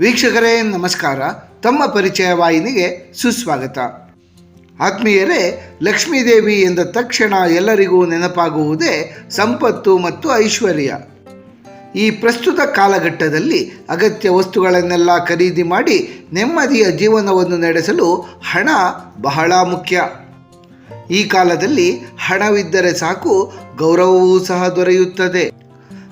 ವೀಕ್ಷಕರೇ, ನಮಸ್ಕಾರ. ತಮ್ಮ ಪರಿಚಯ ವಾಹಿನಿಗೆ ಸುಸ್ವಾಗತ. ಆತ್ಮೀಯರೇ, ಲಕ್ಷ್ಮೀದೇವಿ ಎಂದ ತಕ್ಷಣ ಎಲ್ಲರಿಗೂ ನೆನಪಾಗುವುದೇ ಸಂಪತ್ತು ಮತ್ತು ಐಶ್ವರ್ಯ. ಈ ಪ್ರಸ್ತುತ ಕಾಲಘಟ್ಟದಲ್ಲಿ ಅಗತ್ಯ ವಸ್ತುಗಳನ್ನೆಲ್ಲ ಖರೀದಿ ಮಾಡಿ ನೆಮ್ಮದಿಯ ಜೀವನವನ್ನು ನಡೆಸಲು ಹಣ ಬಹಳ ಮುಖ್ಯ. ಈ ಕಾಲದಲ್ಲಿ ಹಣವಿದ್ದರೆ ಸಾಕು, ಗೌರವವೂ ಸಹ ದೊರೆಯುತ್ತದೆ.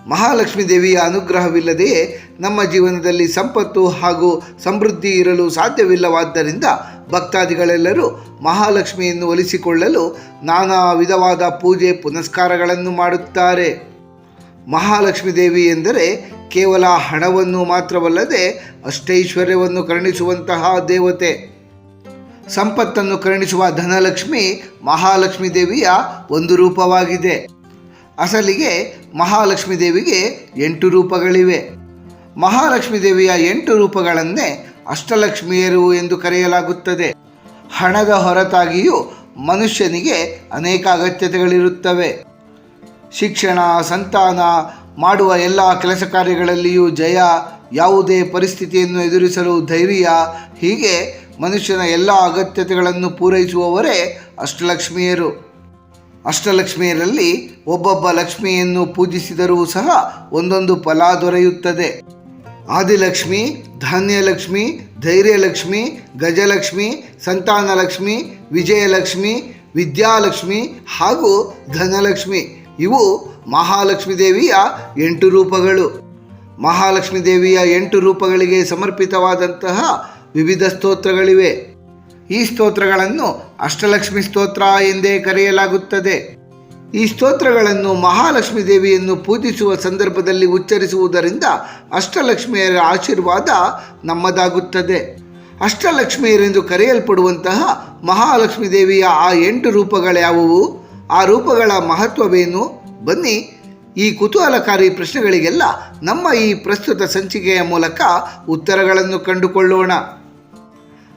ಮಹಾಲಕ್ಷ್ಮೀ ದೇವಿಯ ಅನುಗ್ರಹವಿಲ್ಲದೆಯೇ ನಮ್ಮ ಜೀವನದಲ್ಲಿ ಸಂಪತ್ತು ಹಾಗೂ ಸಮೃದ್ಧಿ ಇರಲು ಸಾಧ್ಯವಿಲ್ಲವಾದ್ದರಿಂದ ಭಕ್ತಾದಿಗಳೆಲ್ಲರೂ ಮಹಾಲಕ್ಷ್ಮಿಯನ್ನು ಒಲಿಸಿಕೊಳ್ಳಲು ನಾನಾ ವಿಧವಾದ ಪೂಜೆ ಪುನಸ್ಕಾರಗಳನ್ನು ಮಾಡುತ್ತಾರೆ. ಮಹಾಲಕ್ಷ್ಮೀ ದೇವಿ ಎಂದರೆ ಕೇವಲ ಹಣವನ್ನು ಮಾತ್ರವಲ್ಲದೆ ಅಷ್ಟೈಶ್ವರ್ಯವನ್ನು ಕರುಣಿಸುವಂತಹ ದೇವತೆ. ಸಂಪತ್ತನ್ನು ಕರುಣಿಸುವ ಧನಲಕ್ಷ್ಮಿ ಮಹಾಲಕ್ಷ್ಮೀ ದೇವಿಯ ಒಂದು ರೂಪವಾಗಿದೆ. ಅಸಲಿಗೆ ಮಹಾಲಕ್ಷ್ಮೀ ದೇವಿಗೆ ಎಂಟು ರೂಪಗಳಿವೆ. ಮಹಾಲಕ್ಷ್ಮೀ ದೇವಿಯ ಎಂಟು ರೂಪಗಳನ್ನೇ ಅಷ್ಟಲಕ್ಷ್ಮಿಯರು ಎಂದು ಕರೆಯಲಾಗುತ್ತದೆ. ಹಣದ ಹೊರತಾಗಿಯೂ ಮನುಷ್ಯನಿಗೆ ಅನೇಕ ಅಗತ್ಯತೆಗಳಿರುತ್ತವೆ. ಶಿಕ್ಷಣ, ಸಂತಾನ ಮಾಡುವ ಎಲ್ಲ ಕೆಲಸ ಕಾರ್ಯಗಳಲ್ಲಿಯೂ ಜಯ, ಯಾವುದೇ ಪರಿಸ್ಥಿತಿಯನ್ನು ಎದುರಿಸಲು ಧೈರ್ಯ, ಹೀಗೆ ಮನುಷ್ಯನ ಎಲ್ಲ ಅಗತ್ಯತೆಗಳನ್ನು ಪೂರೈಸುವವರೇ ಅಷ್ಟಲಕ್ಷ್ಮಿಯರು. ಅಷ್ಟಲಕ್ಷ್ಮಿಯರಲ್ಲಿ ಒಬ್ಬೊಬ್ಬ ಲಕ್ಷ್ಮಿಯನ್ನು ಪೂಜಿಸಿದರೂ ಸಹ ಒಂದೊಂದು ಫಲ ದೊರೆಯುತ್ತದೆ. ಆದಿಲಕ್ಷ್ಮಿ, ಧಾನ್ಯಲಕ್ಷ್ಮಿ, ಧೈರ್ಯಲಕ್ಷ್ಮಿ, ಗಜಲಕ್ಷ್ಮಿ, ಸಂತಾನಲಕ್ಷ್ಮಿ, ವಿಜಯಲಕ್ಷ್ಮಿ, ವಿದ್ಯಾಲಕ್ಷ್ಮಿ ಹಾಗೂ ಧನಲಕ್ಷ್ಮಿ. ಇವು ಮಹಾಲಕ್ಷ್ಮೀ ದೇವಿಯ ಎಂಟು ರೂಪಗಳು. ಮಹಾಲಕ್ಷ್ಮೀ ದೇವಿಯ ಎಂಟು ರೂಪಗಳಿಗೆ ಸಮರ್ಪಿತವಾದಂತಹ ವಿವಿಧ ಸ್ತೋತ್ರಗಳಿವೆ. ಈ ಸ್ತೋತ್ರಗಳನ್ನು ಅಷ್ಟಲಕ್ಷ್ಮಿ ಸ್ತೋತ್ರ ಎಂದೇ ಕರೆಯಲಾಗುತ್ತದೆ. ಈ ಸ್ತೋತ್ರಗಳನ್ನು ಮಹಾಲಕ್ಷ್ಮೀ ದೇವಿಯನ್ನು ಪೂಜಿಸುವ ಸಂದರ್ಭದಲ್ಲಿ ಉಚ್ಚರಿಸುವುದರಿಂದ ಅಷ್ಟಲಕ್ಷ್ಮಿಯರ ಆಶೀರ್ವಾದ ನಮ್ಮದಾಗುತ್ತದೆ. ಅಷ್ಟಲಕ್ಷ್ಮಿಯರೆಂದು ಕರೆಯಲ್ಪಡುವಂತಹ ಮಹಾಲಕ್ಷ್ಮೀ ದೇವಿಯ ಆ ಎಂಟು ರೂಪಗಳ್ಯಾವುವು ಆ ರೂಪಗಳ ಮಹತ್ವವೇನು? ಬನ್ನಿ ಈ ಕುತೂಹಲಕಾರಿ ಪ್ರಶ್ನೆಗಳಿಗೆಲ್ಲ ನಮ್ಮ ಈ ಪ್ರಸ್ತುತ ಸಂಚಿಕೆಯ ಮೂಲಕ ಉತ್ತರಗಳನ್ನು ಕಂಡುಕೊಳ್ಳೋಣ.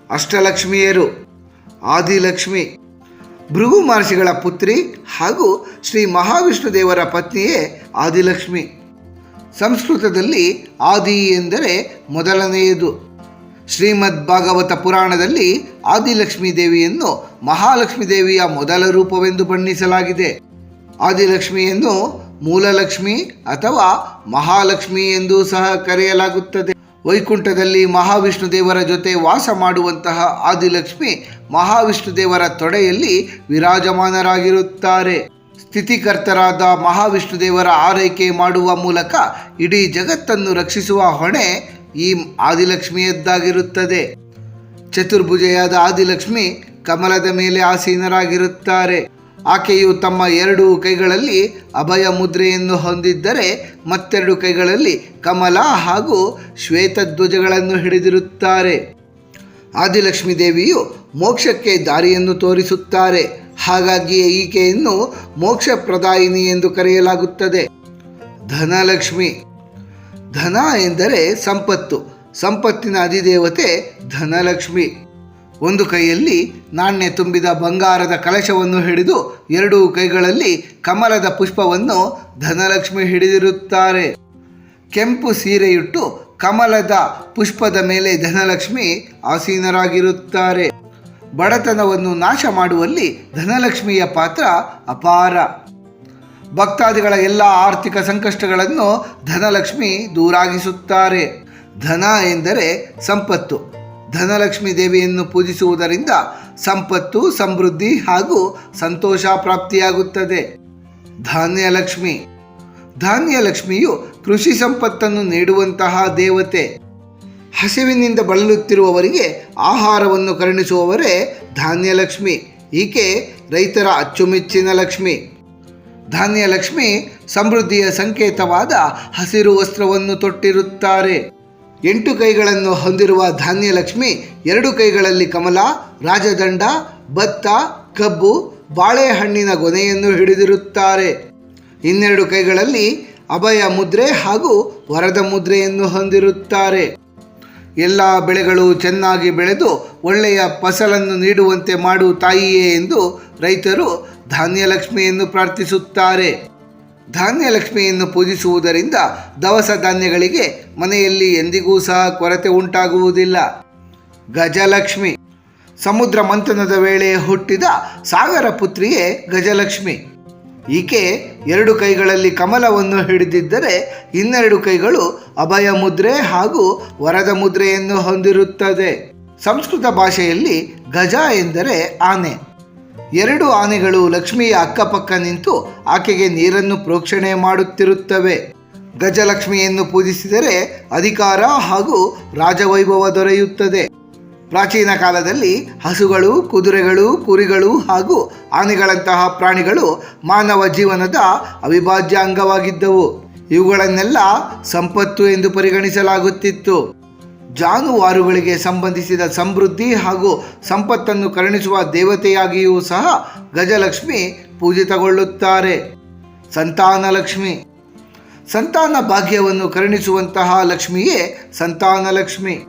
ಅಷ್ಟಲಕ್ಷ್ಮಿಯರು, ಆದಿಲಕ್ಷ್ಮಿ ಭೃಗು ಮಹರ್ಷಿಗಳ ಪುತ್ರಿ ಹಾಗೂ ಶ್ರೀ ಮಹಾವಿಷ್ಣು ದೇವರ ಪತ್ನಿಯೇ ಆದಿಲಕ್ಷ್ಮಿ. ಸಂಸ್ಕೃತದಲ್ಲಿ ಆದಿ ಎಂದರೆ ಮೊದಲನೆಯದು. ಶ್ರೀಮದ್ ಭಾಗವತ ಪುರಾಣದಲ್ಲಿ ಆದಿಲಕ್ಷ್ಮೀ ದೇವಿಯನ್ನು ಮಹಾಲಕ್ಷ್ಮೀ ದೇವಿಯ ಮೊದಲ ರೂಪವೆಂದು ಬಣ್ಣಿಸಲಾಗಿದೆ. ಆದಿಲಕ್ಷ್ಮಿಯನ್ನು ಮೂಲಲಕ್ಷ್ಮಿ ಅಥವಾ ಮಹಾಲಕ್ಷ್ಮಿ ಎಂದು ಸಹ ಕರೆಯಲಾಗುತ್ತದೆ. ವೈಕುಂಠದಲ್ಲಿ ಮಹಾವಿಷ್ಣು ದೇವರ ಜೊತೆ ವಾಸ ಮಾಡುವಂತಹ ಆದಿಲಕ್ಷ್ಮಿ ಮಹಾವಿಷ್ಣು ದೇವರ ತೊಡೆಯಲ್ಲಿ ವಿರಾಜಮಾನರಾಗಿರುತ್ತಾರೆ. ಸ್ಥಿತಿಕರ್ತರಾದ ಮಹಾವಿಷ್ಣು ದೇವರ ಆರೈಕೆ ಮಾಡುವ ಮೂಲಕ ಇಡೀ ಜಗತ್ತನ್ನು ರಕ್ಷಿಸುವ ಹೊಣೆ ಈ ಆದಿಲಕ್ಷ್ಮಿಯದ್ದಾಗಿರುತ್ತದೆ. ಚತುರ್ಭುಜೆಯಾದ ಆದಿಲಕ್ಷ್ಮಿ ಕಮಲದ ಮೇಲೆ ಆಸೀನರಾಗಿರುತ್ತಾರೆ. ಆಕೆಯು ತಮ್ಮ ಎರಡು ಕೈಗಳಲ್ಲಿ ಅಭಯ ಮುದ್ರೆಯನ್ನು ಹೊಂದಿದ್ದರೆ ಮತ್ತೆರಡು ಕೈಗಳಲ್ಲಿ ಕಮಲ ಹಾಗೂ ಶ್ವೇತಧ್ವಜಗಳನ್ನು ಹಿಡಿದಿರುತ್ತಾರೆ. ಆದಿಲಕ್ಷ್ಮೀ ದೇವಿಯು ಮೋಕ್ಷಕ್ಕೆ ದಾರಿಯನ್ನು ತೋರಿಸುತ್ತಾರೆ. ಹಾಗಾಗಿಯೇ ಈಕೆಯನ್ನು ಮೋಕ್ಷ ಪ್ರದಾಯಿನಿ ಎಂದು ಕರೆಯಲಾಗುತ್ತದೆ. ಧನಲಕ್ಷ್ಮಿ. ಧನ ಎಂದರೆ ಸಂಪತ್ತು. ಸಂಪತ್ತಿನ ಅಧಿದೇವತೆ ಧನಲಕ್ಷ್ಮಿ. ಒಂದು ಕೈಯಲ್ಲಿ ನಾಣ್ಯ ತುಂಬಿದ ಬಂಗಾರದ ಕಲಶವನ್ನು ಹಿಡಿದು ಎರಡೂ ಕೈಗಳಲ್ಲಿ ಕಮಲದ ಪುಷ್ಪವನ್ನು ಧನಲಕ್ಷ್ಮಿ ಹಿಡಿದಿರುತ್ತಾರೆ. ಕೆಂಪು ಸೀರೆಯುಟ್ಟು ಕಮಲದ ಪುಷ್ಪದ ಮೇಲೆ ಧನಲಕ್ಷ್ಮಿ ಆಸೀನರಾಗಿರುತ್ತಾರೆ. ಬಡತನವನ್ನು ನಾಶ ಮಾಡುವಲ್ಲಿ ಧನಲಕ್ಷ್ಮಿಯ ಪಾತ್ರ ಅಪಾರ. ಭಕ್ತಾದಿಗಳ ಎಲ್ಲ ಆರ್ಥಿಕ ಸಂಕಷ್ಟಗಳನ್ನು ಧನಲಕ್ಷ್ಮಿ ದೂರಾಗಿಸುತ್ತಾರೆ. ಧನ ಎಂದರೆ ಸಂಪತ್ತು. ಧನಲಕ್ಷ್ಮಿ ದೇವಿಯನ್ನು ಪೂಜಿಸುವುದರಿಂದ ಸಂಪತ್ತು, ಸಮೃದ್ಧಿ ಹಾಗೂ ಸಂತೋಷ ಪ್ರಾಪ್ತಿಯಾಗುತ್ತದೆ. ಧಾನ್ಯಲಕ್ಷ್ಮಿ. ಧಾನ್ಯಲಕ್ಷ್ಮಿಯು ಕೃಷಿ ಸಂಪತ್ತನ್ನು ನೀಡುವಂತಹ ದೇವತೆ. ಹಸಿವಿನಿಂದ ಬಳಲುತ್ತಿರುವವರಿಗೆ ಆಹಾರವನ್ನು ಕರುಣಿಸುವವರೇ ಧಾನ್ಯಲಕ್ಷ್ಮಿ. ಈಕೆ ರೈತರ ಅಚ್ಚುಮೆಚ್ಚಿನ ಲಕ್ಷ್ಮಿ. ಧಾನ್ಯಲಕ್ಷ್ಮಿ ಸಮೃದ್ಧಿಯ ಸಂಕೇತವಾದ ಹಸಿರು ವಸ್ತ್ರವನ್ನು ತೊಟ್ಟಿರುತ್ತಾರೆ. ಎಂಟು ಕೈಗಳನ್ನು ಹೊಂದಿರುವ ಧಾನ್ಯಲಕ್ಷ್ಮಿ, ಎರಡು ಕೈಗಳಲ್ಲಿ ಕಮಲ, ರಾಜದಂಡ, ಭತ್ತ, ಕಬ್ಬು, ಬಾಳೆಹಣ್ಣಿನ ಗೊನೆಯನ್ನು ಹಿಡಿದಿರುತ್ತಾರೆ. ಇನ್ನೆರಡು ಕೈಗಳಲ್ಲಿ ಅಭಯ ಮುದ್ರೆ ಹಾಗೂ ವರದ ಮುದ್ರೆಯನ್ನು ಹೊಂದಿರುತ್ತಾರೆ. ಎಲ್ಲ ಬೆಳೆಗಳು ಚೆನ್ನಾಗಿ ಬೆಳೆದು ಒಳ್ಳೆಯ ಫಸಲನ್ನು ನೀಡುವಂತೆ ಮಾಡು ತಾಯಿಯೇ ಎಂದು ರೈತರು ಧಾನ್ಯಲಕ್ಷ್ಮಿಯನ್ನು ಪ್ರಾರ್ಥಿಸುತ್ತಾರೆ. ಧಾನ್ಯ ಲಕ್ಷ್ಮಿಯನ್ನು ಪೂಜಿಸುವುದರಿಂದ ದವಸ ಧಾನ್ಯಗಳಿಗೆ ಮನೆಯಲ್ಲಿ ಎಂದಿಗೂ ಸಹ ಕೊರತೆ ಉಂಟಾಗುವುದಿಲ್ಲ. ಗಜಲಕ್ಷ್ಮಿ. ಸಮುದ್ರ ಮಂಥನದ ವೇಳೆ ಹುಟ್ಟಿದ ಸಾಗರ ಪುತ್ರಿಯೇ ಗಜಲಕ್ಷ್ಮಿ. ಈಕೆ ಎರಡು ಕೈಗಳಲ್ಲಿ ಕಮಲವನ್ನು ಹಿಡಿದಿದ್ದರೆ ಇನ್ನೆರಡು ಕೈಗಳು ಅಭಯ ಮುದ್ರೆ ಹಾಗೂ ವರದ ಮುದ್ರೆಯನ್ನು ಹೊಂದಿರುತ್ತದೆ. ಸಂಸ್ಕೃತ ಭಾಷೆಯಲ್ಲಿ ಗಜ ಎಂದರೆ ಆನೆ. ಎರಡು ಆನೆಗಳು ಲಕ್ಷ್ಮಿಯ ಅಕ್ಕಪಕ್ಕ ನಿಂತು ಆಕೆಗೆ ನೀರನ್ನು ಪ್ರೋಕ್ಷಣೆ ಮಾಡುತ್ತಿರುತ್ತವೆ. ಗಜಲಕ್ಷ್ಮಿಯನ್ನು ಪೂಜಿಸಿದರೆ ಅಧಿಕಾರ ಹಾಗೂ ರಾಜವೈಭವ ದೊರೆಯುತ್ತದೆ. ಪ್ರಾಚೀನ ಕಾಲದಲ್ಲಿ ಹಸುಗಳು, ಕುದುರೆಗಳು, ಕುರಿಗಳು ಹಾಗೂ ಆನೆಗಳಂತಹ ಪ್ರಾಣಿಗಳು ಮಾನವ ಜೀವನದ ಅವಿಭಾಜ್ಯ ಅಂಗವಾಗಿದ್ದವು. ಇವುಗಳನ್ನೆಲ್ಲ ಸಂಪತ್ತು ಎಂದು ಪರಿಗಣಿಸಲಾಗುತ್ತಿತ್ತು. ಜಾನುವಾರುಗಳಿಗೆ ಸಂಬಂಧಿಸಿದ ಸಮೃದ್ಧಿ ಹಾಗೂ ಸಂಪತ್ತನ್ನು ಕರುಣಿಸುವ ದೇವತೆಯಾಗಿಯೂ ಸಹ ಗಜಲಕ್ಷ್ಮಿ ಪೂಜಿತಗೊಳ್ಳುತ್ತಾರೆ. ಸಂತಾನಲಕ್ಷ್ಮಿ. ಸಂತಾನ ಭಾಗ್ಯವನ್ನು ಕರುಣಿಸುವಂತಹ ಲಕ್ಷ್ಮಿಯೇ ಸಂತಾನಲಕ್ಷ್ಮಿ.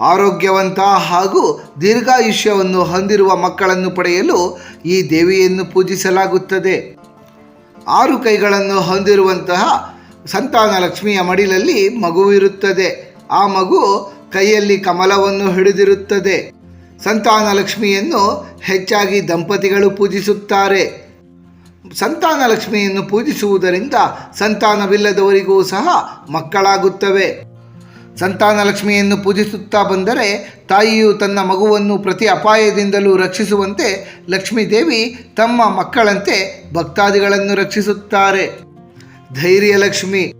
ಆರೋಗ್ಯವಂತ ಹಾಗೂ ದೀರ್ಘಾಯುಷ್ಯವನ್ನು ಹೊಂದಿರುವ ಮಕ್ಕಳನ್ನು ಪಡೆಯಲು ಈ ದೇವಿಯನ್ನು ಪೂಜಿಸಲಾಗುತ್ತದೆ. ಆರು ಕೈಗಳನ್ನು ಹೊಂದಿರುವಂತಹ ಸಂತಾನ ಲಕ್ಷ್ಮಿಯ ಮಡಿಲಲ್ಲಿ ಮಗುವಿರುತ್ತದೆ. ಆ ಮಗು ಕೈಯಲ್ಲಿ ಕಮಲವನ್ನು ಹಿಡಿದಿರುತ್ತದೆ. ಸಂತಾನ ಲಕ್ಷ್ಮಿಯನ್ನು ಹೆಚ್ಚಾಗಿ ದಂಪತಿಗಳು ಪೂಜಿಸುತ್ತಾರೆ. ಸಂತಾನ ಲಕ್ಷ್ಮಿಯನ್ನು ಪೂಜಿಸುವುದರಿಂದ ಸಂತಾನವಿಲ್ಲದವರಿಗೂ ಸಹ ಮಕ್ಕಳಾಗುತ್ತವೆ. ಸಂತಾನ ಲಕ್ಷ್ಮಿಯನ್ನು ಪೂಜಿಸುತ್ತಾ ಬಂದರೆ ತಾಯಿಯು ತನ್ನ ಮಗುವನ್ನು ಪ್ರತಿ ಅಪಾಯದಿಂದಲೂ ರಕ್ಷಿಸುವಂತೆ ಲಕ್ಷ್ಮೀದೇವಿ ತಮ್ಮ ಮಕ್ಕಳಂತೆ ಭಕ್ತಾದಿಗಳನ್ನು ರಕ್ಷಿಸುತ್ತಾರೆ. ಧೈರ್ಯಲಕ್ಷ್ಮಿ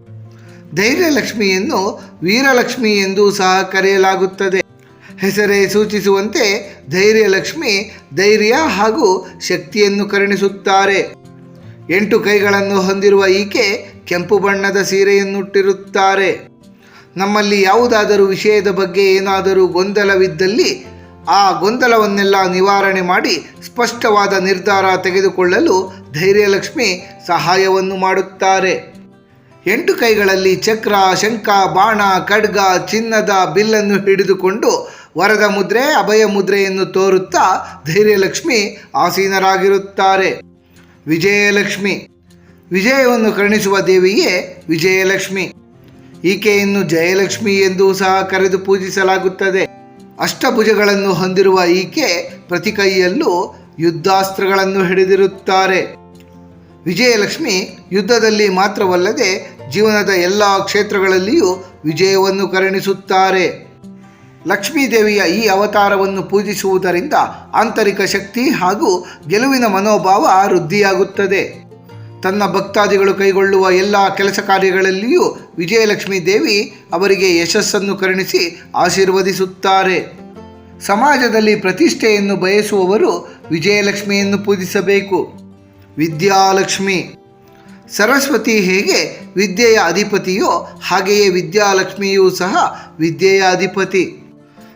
ಧೈರ್ಯಲಕ್ಷ್ಮಿಯನ್ನು ವೀರಲಕ್ಷ್ಮಿ ಎಂದು ಸಹ ಕರೆಯಲಾಗುತ್ತದೆ. ಹೆಸರೇ ಸೂಚಿಸುವಂತೆ ಧೈರ್ಯಲಕ್ಷ್ಮಿ ಧೈರ್ಯ ಹಾಗೂ ಶಕ್ತಿಯನ್ನು ಕರುಣಿಸುತ್ತಾರೆ. ಎಂಟು ಕೈಗಳನ್ನು ಹೊಂದಿರುವ ಈಕೆ ಕೆಂಪು ಬಣ್ಣದ ಸೀರೆಯನ್ನುಟ್ಟಿರುತ್ತಾರೆ. ನಮ್ಮಲ್ಲಿ ಯಾವುದಾದರೂ ವಿಷಯದ ಬಗ್ಗೆ ಏನಾದರೂ ಗೊಂದಲವಿದ್ದಲ್ಲಿ ಆ ಗೊಂದಲವನ್ನೆಲ್ಲ ನಿವಾರಣೆ ಮಾಡಿ ಸ್ಪಷ್ಟವಾದ ನಿರ್ಧಾರ ತೆಗೆದುಕೊಳ್ಳಲು ಧೈರ್ಯಲಕ್ಷ್ಮಿ ಸಹಾಯವನ್ನು ಮಾಡುತ್ತಾರೆ. ಎಂಟು ಕೈಗಳಲ್ಲಿ ಚಕ್ರ, ಶಂಖ, ಬಾಣ, ಖಡ್ಗ, ಚಿನ್ನದ ಬಿಲ್ಲನ್ನು ಹಿಡಿದುಕೊಂಡು ವರದ ಮುದ್ರೆ, ಅಭಯ ಮುದ್ರೆಯನ್ನು ತೋರುತ್ತಾ ಧೈರ್ಯಲಕ್ಷ್ಮಿ ಆಸೀನರಾಗಿರುತ್ತಾರೆ. ವಿಜಯಲಕ್ಷ್ಮಿ. ವಿಜಯವನ್ನು ಕರುಣಿಸುವ ದೇವಿಯೇ ವಿಜಯಲಕ್ಷ್ಮಿ. ಈಕೆಯನ್ನು ಜಯಲಕ್ಷ್ಮಿ ಎಂದು ಸಹ ಕರೆದು ಪೂಜಿಸಲಾಗುತ್ತದೆ. ಅಷ್ಟಭುಜಗಳನ್ನು ಹೊಂದಿರುವ ಈಕೆ ಪ್ರತಿ ಕೈಯಲ್ಲೂ ಯುದ್ಧಾಸ್ತ್ರಗಳನ್ನು ಹಿಡಿದಿರುತ್ತಾರೆ. ವಿಜಯಲಕ್ಷ್ಮಿ ಯುದ್ಧದಲ್ಲಿ ಮಾತ್ರವಲ್ಲದೆ ಜೀವನದ ಎಲ್ಲ ಕ್ಷೇತ್ರಗಳಲ್ಲಿಯೂ ವಿಜಯವನ್ನು ಕರುಣಿಸುತ್ತಾರೆ. ಲಕ್ಷ್ಮೀದೇವಿಯ ಈ ಅವತಾರವನ್ನು ಪೂಜಿಸುವುದರಿಂದ ಆಂತರಿಕ ಶಕ್ತಿ ಹಾಗೂ ಗೆಲುವಿನ ಮನೋಭಾವ ವೃದ್ಧಿಯಾಗುತ್ತದೆ. ತನ್ನ ಭಕ್ತಾದಿಗಳು ಕೈಗೊಳ್ಳುವ ಎಲ್ಲ ಕೆಲಸ ಕಾರ್ಯಗಳಲ್ಲಿಯೂ ವಿಜಯಲಕ್ಷ್ಮೀ ದೇವಿ ಅವರಿಗೆ ಯಶಸ್ಸನ್ನು ಕರುಣಿಸಿ ಆಶೀರ್ವದಿಸುತ್ತಾರೆ. ಸಮಾಜದಲ್ಲಿ ಪ್ರತಿಷ್ಠೆಯನ್ನು ಬಯಸುವವರು ವಿಜಯಲಕ್ಷ್ಮಿಯನ್ನು ಪೂಜಿಸಬೇಕು. ವಿದ್ಯಾಲಕ್ಷ್ಮಿ. ಸರಸ್ವತಿ ಹೇಗೆ ವಿದ್ಯೆಯ ಅಧಿಪತಿಯೋ ಹಾಗೆಯೇ ವಿದ್ಯಾಲಕ್ಷ್ಮಿಯೂ ಸಹ ವಿದ್ಯೆಯ ಅಧಿಪತಿ.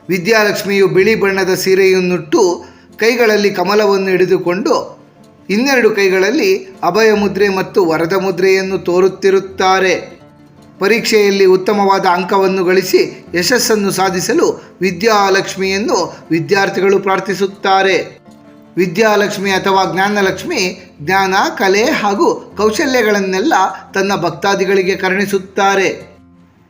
ವಿದ್ಯಾಲಕ್ಷ್ಮಿಯು ಬಿಳಿ ಬಣ್ಣದ ಸೀರೆಯನ್ನುಟ್ಟು ಕೈಗಳಲ್ಲಿ ಕಮಲವನ್ನು ಹಿಡಿದುಕೊಂಡು ಇನ್ನೆರಡು ಕೈಗಳಲ್ಲಿ ಅಭಯ ಮುದ್ರೆ ಮತ್ತು ವರದ ಮುದ್ರೆಯನ್ನು ತೋರುತ್ತಿರುತ್ತಾರೆ. ಪರೀಕ್ಷೆಯಲ್ಲಿ ಉತ್ತಮವಾದ ಅಂಕವನ್ನು ಗಳಿಸಿ ಯಶಸ್ಸನ್ನು ಸಾಧಿಸಲು ವಿದ್ಯಾಲಕ್ಷ್ಮಿಯನ್ನು ವಿದ್ಯಾರ್ಥಿಗಳು ಪ್ರಾರ್ಥಿಸುತ್ತಾರೆ. ವಿದ್ಯಾಲಕ್ಷ್ಮಿ ಅಥವಾ ಜ್ಞಾನಲಕ್ಷ್ಮಿ ಜ್ಞಾನ, ಕಲೆ ಹಾಗೂ ಕೌಶಲ್ಯಗಳನ್ನೆಲ್ಲ ತನ್ನ ಭಕ್ತಾದಿಗಳಿಗೆ ಕರುಣಿಸುತ್ತಾರೆ.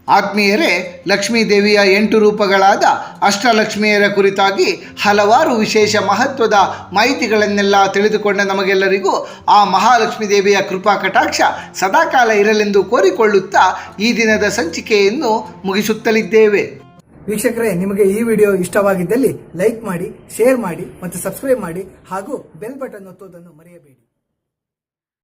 ಆತ್ಮೀಯರೇ ಲಕ್ಷ್ಮೀ ದೇವಿಯ ಎಂಟು ರೂಪಗಳಾದ ಅಷ್ಟಲಕ್ಷ್ಮಿಯರ ಕುರಿತಾಗಿ ಹಲವಾರು ವಿಶೇಷ ಮಹತ್ವದ ಮಾಹಿತಿಗಳನ್ನೆಲ್ಲ ತಿಳಿದುಕೊಂಡ ನಮಗೆಲ್ಲರಿಗೂ ಆ ಮಹಾಲಕ್ಷ್ಮೀ ದೇವಿಯ ಕೃಪಾ ಕಟಾಕ್ಷ ಸದಾಕಾಲ ಇರಲೆಂದು ಕೋರಿಕೊಳ್ಳುತ್ತಾ ಈ ದಿನದ ಸಂಚಿಕೆಯನ್ನು ಮುಗಿಸುತ್ತಲಿದ್ದೇವೆ. ವೀಕ್ಷಕರೇ, ನಿಮಗೆ ಈ ವಿಡಿಯೋ ಇಷ್ಟವಾಗಿದ್ದಲ್ಲಿ ಲೈಕ್ ಮಾಡಿ, ಶೇರ್ ಮಾಡಿ ಮತ್ತು ಸಬ್ಸ್ಕ್ರೈಬ್ ಮಾಡಿ ಹಾಗೂ ಬೆಲ್ ಬಟನ್ ಒತ್ತುವುದನ್ನು ಮರೆಯಬೇಡಿ.